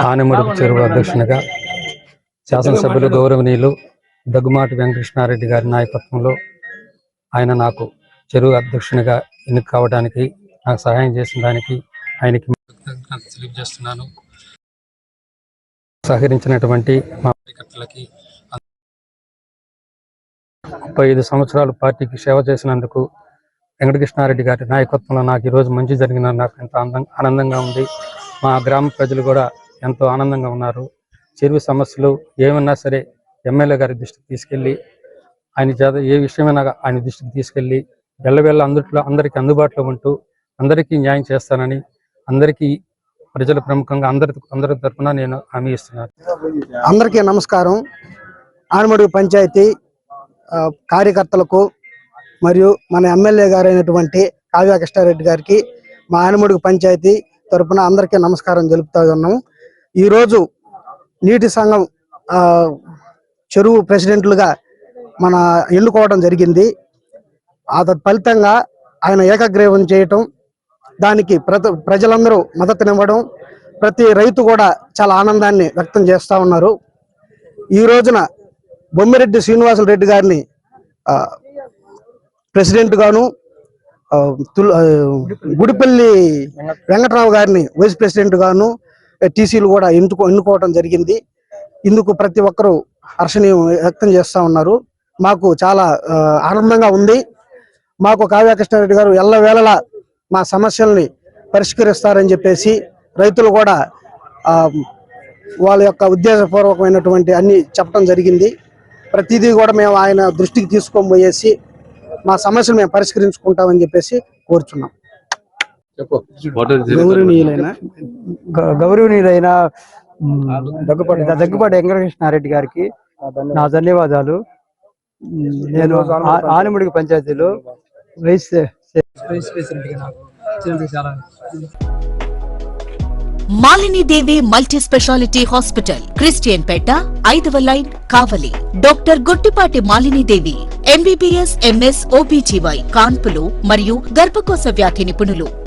ఆనమడుగు చెరువు అధ్యక్షునిగా శాసనసభ్యులు గౌరవనీయులు దగ్గుమాటి వెంకటకృష్ణారెడ్డి గారి నాయకత్వంలో ఆయన నాకు చెరువు అధ్యక్షునిగా ఎన్నిక కావడానికి నాకు సహాయం చేసిన దానికి ఆయనకి తెలియజేస్తున్నాను. సహకరించినటువంటి మా కార్యకర్తలకి ముప్పై ఐదు సంవత్సరాలు పార్టీకి సేవ చేసినందుకు వెంకటకృష్ణారెడ్డి గారి నాయకత్వంలో నాకు ఈరోజు మంచి జరిగిన నాకు ఎంత ఆనందంగా ఉంది. మా గ్రామ ప్రజలు కూడా ఎంతో ఆనందంగా ఉన్నారు. చెరువు సమస్యలు ఏమన్నా సరే ఎమ్మెల్యే గారి దృష్టికి తీసుకెళ్ళి ఆయన చేత ఏ విషయమైనా ఆయన దృష్టికి తీసుకెళ్ళి వెళ్ళవేళ్ళ అందుట్లో అందరికీ అందుబాటులో ఉంటూ అందరికీ న్యాయం చేస్తానని అందరికీ ప్రజల ప్రముఖంగా అందరి అందరి తరఫున నేను హామీ ఇస్తున్నాను. అందరికీ నమస్కారం. ఆనమడుగు పంచాయతీ కార్యకర్తలకు మరియు మన ఎమ్మెల్యే గారైనటువంటి కావ్య కృష్ణారెడ్డి గారికి మా ఆనమడుగు పంచాయతీ తరపున అందరికీ నమస్కారం తెలుపుతా ఉన్నాము. ఈరోజు నీటి సంఘం చెరువు ప్రెసిడెంట్లుగా మన ఎన్నుకోవడం జరిగింది. ఆ ఫలితంగా ఆయన ఏకగ్రీవం చేయటం దానికి ప్రత ప్రజలందరూ మద్దతునివ్వడం ప్రతి రైతు కూడా చాలా ఆనందాన్ని వ్యక్తం చేస్తూ ఉన్నారు. ఈ రోజున బొమ్మిరెడ్డి శ్రీనివాసులు రెడ్డి గారిని ప్రెసిడెంట్ గాను తుల్- గుడిపల్లి వెంకటరావు గారిని వైస్ ప్రెసిడెంట్ గాను టీసీలు కూడా ఎన్నుకో ఎన్నుకోవడం జరిగింది. ఇందుకు ప్రతి ఒక్కరూ హర్షణీయం వ్యక్తం చేస్తూ ఉన్నారు. మాకు చాలా ఆనందంగా ఉంది. మాకు కావ్యకృష్ణారెడ్డి గారు ఎల్లవేళలా మా సమస్యల్ని పరిష్కరిస్తారని చెప్పేసి రైతులు కూడా వాళ్ళ యొక్క ఉద్దేశపూర్వకమైనటువంటి అన్ని చెప్పడం జరిగింది. ప్రతిదీ కూడా మేము ఆయన దృష్టికి తీసుకొని పోయేసి మా సమస్యలు మేము పరిష్కరించుకుంటామని చెప్పేసి కోరుచున్నాం. గౌరవనీయులైన గౌరవనీయులైన దగ్గుపాటి దగ్గుపాటి వెంకటకృష్ణారెడ్డి గారికి నా ధన్యవాదాలు. నేను ఆ- ఆనముడికి పంచాయతీలో vice Malini Devi multi speciality hospital Christian Peta ఐదవ line Kavali. Doctor Guttipati Malini Devi MBBS MS OBGY కాన్పులు మరియు గర్భకోశ వ్యాధి నిపుణులు.